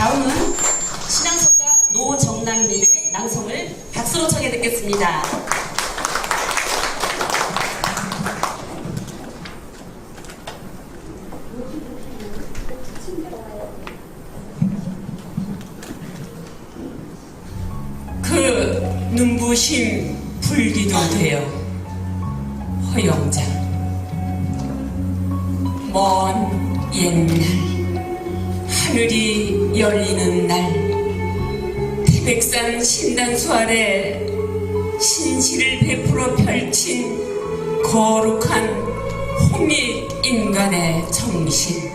다음은 신앙소자 노정남님의 낭송을 박수로 청해 듣겠습니다. 그 눈부심 불기도 되어 허영장 먼 옛날 하늘이 열리는 날 태백산 신단수 아래 신시를 베풀어 펼친 거룩한 홍익 인간의 정신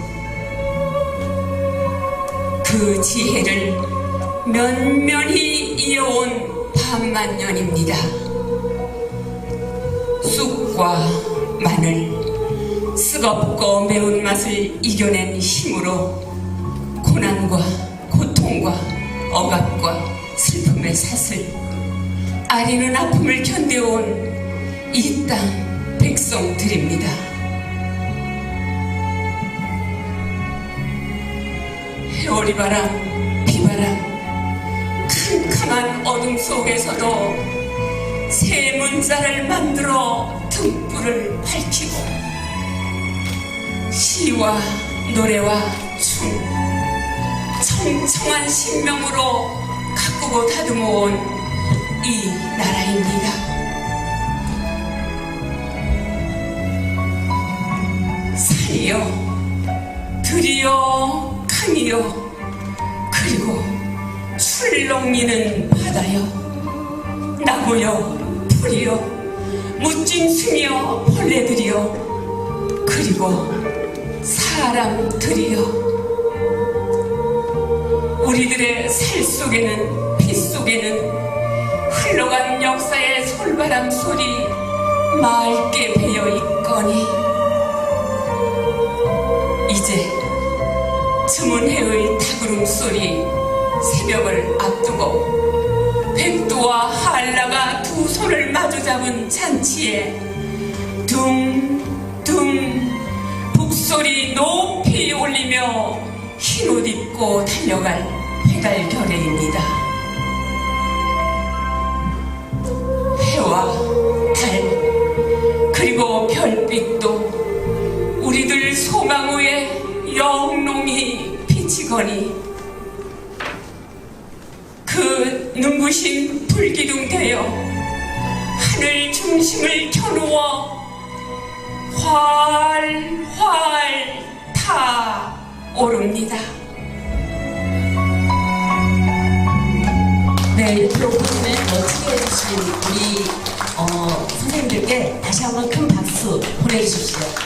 그 지혜를 면면히 이어온 반만년입니다. 쑥과 마늘, 쓰겁고 매운맛을 이겨낸 힘으로 고난과 고통과 억압과 슬픔의 사슬, 아리는 아픔을 견뎌온 이 땅 백성들입니다. 해오리바람, 비바람, 캄캄한 어둠 속에서도 새 문자를 만들어 등불을 밝히고 시와 노래와 춤 청청한 신명으로 가꾸고 다듬어 온 이 나라입니다. 산이여 들이여 강이여 그리고 출렁이는 바다여 나무여 풀이여 무짐승이여 벌레들이여 그리고 사람들이여 우리들의 살 속에는 피 속에는 흘러간 역사의 솔바람 소리 맑게 배어 있거니. 이제 주문해의 타구름 소리 새벽을 앞두고 백두와 한라가 두 손을 마주 잡은 잔치에 둥둥 북소리 높이 올리며 흰옷 입고 달려갈 회 달결의입니다. 해와 달 그리고 별빛도 우리들 소망 위에 영롱히 비치거니 그 눈부신 불기둥 되어 하늘 중심을 켜누어 활활 타오릅니다. 네, 이 프로그램을 멋지게 해주신 우리 어, 선생님들께 다시 한번 큰 박수 보내주십시오.